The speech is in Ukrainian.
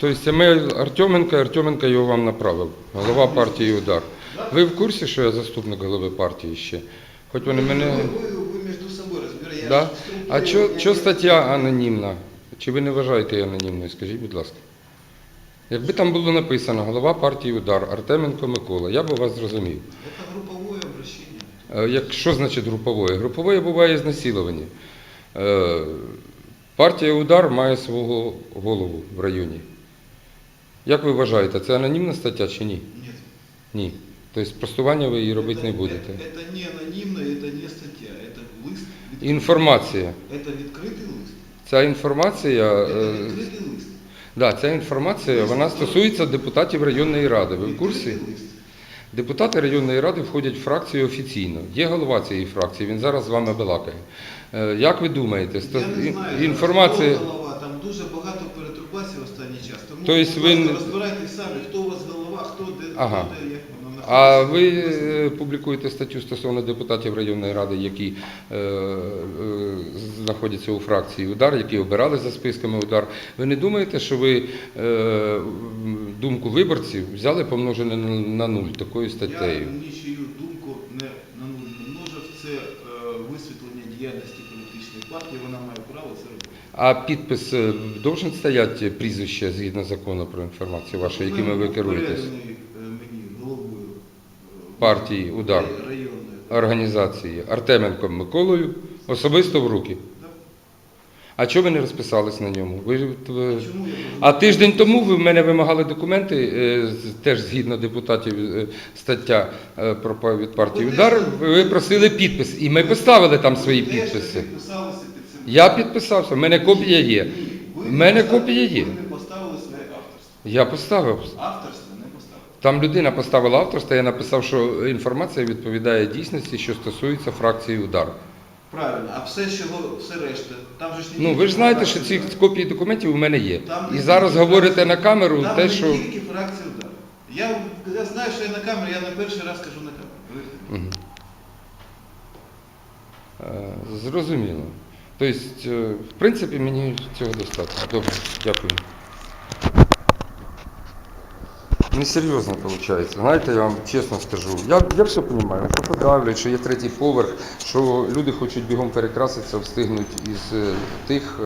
Тобто це ми Артеменка, Артеменка його вам направив. Голова партії Удар. Ви в курсі, що я заступник голови партії ще? Хоч вони мене. Вы, вы, вы между собой разбираетесь. Да? А що, що стаття анонімна? Чи ви не вважаєте її анонімною? Скажіть, будь ласка. Якби там було написано голова партії Удар Артеменко Микола, я б вас зрозумів. Это групповое обращение. Е, Як, що значить групове? Групове буває знасилування. Е, Партія Удар має свого голову в районі. Як ви вважаєте, це анонімна стаття чи ні? Нет. Ні. Тобто спростування ви її робити Это- не будете. Это, это не анонимно, это не статья, это лист. відкритий. Інформація. Это відкритий лист. Ця інформація, Это е, відкритий лист. да, ця інформація вона стосується депутатів районної ради. Ви в курсі? Депутати районної ради входять в фракцію офіційно. Є голова цієї фракції, він зараз з вами балакає. Е, Як ви думаєте, Я не знаю, інформація. хто голова, там дуже багато перетрубацій останній час. Тому, Тобто ви розбирайтесь самі, хто у вас голова, хто де, Ага. хто де, як воно А ви е, публікуєте статтю стосовно депутатів районної ради, які е, знаходяться у фракції удар, які обирали за списками удар. Ви не думаєте, що ви е, думку виборців взяли помножене на, нуль такою статтею? Я нічию думку не на нуль не множив. Це е, висвітлення діяльності політичної партії, вона має право це робити. А підпис е, должен стояти прізвище згідно закону про інформацію вашу, якими ви керуєтесь? переданий, мені головою Партії «Удар». Організації Артеменком Миколою особисто в руки. А чого ви не розписались на ньому? Ви, А тиждень тому ви в мене вимагали документи, е, теж згідно депутатів е, стаття е, про від партії Удар. Ви просили підпис, і ми поставили там свої підписи. Я підписався, в мене копія є. В мене копія є. Я поставив. Авторство не поставили. Там людина поставила авторство, я написав, що інформація відповідає дійсності, що стосується фракції Удар. Правильно, а все, що все решта, там же ж не Ну тільки ви ж знаєте, що фракція ці «Удар». копії документів у мене є. Там І не зараз тільки говорите фракція- на камеру там те, не що. тільки фракція удар. Я, я знаю, що я на камері, я на перший раз кажу на камеру. Мгм. Е, Зрозуміло. Тобто, е, в принципі, мені цього достатньо. Добре, дякую. Несерйозно виходить. Знаєте, я вам чесно скажу. Я, я все розумію, що подавлюють, що є третій поверх, що люди хочуть бігом перекраситися, встигнуть із е, тих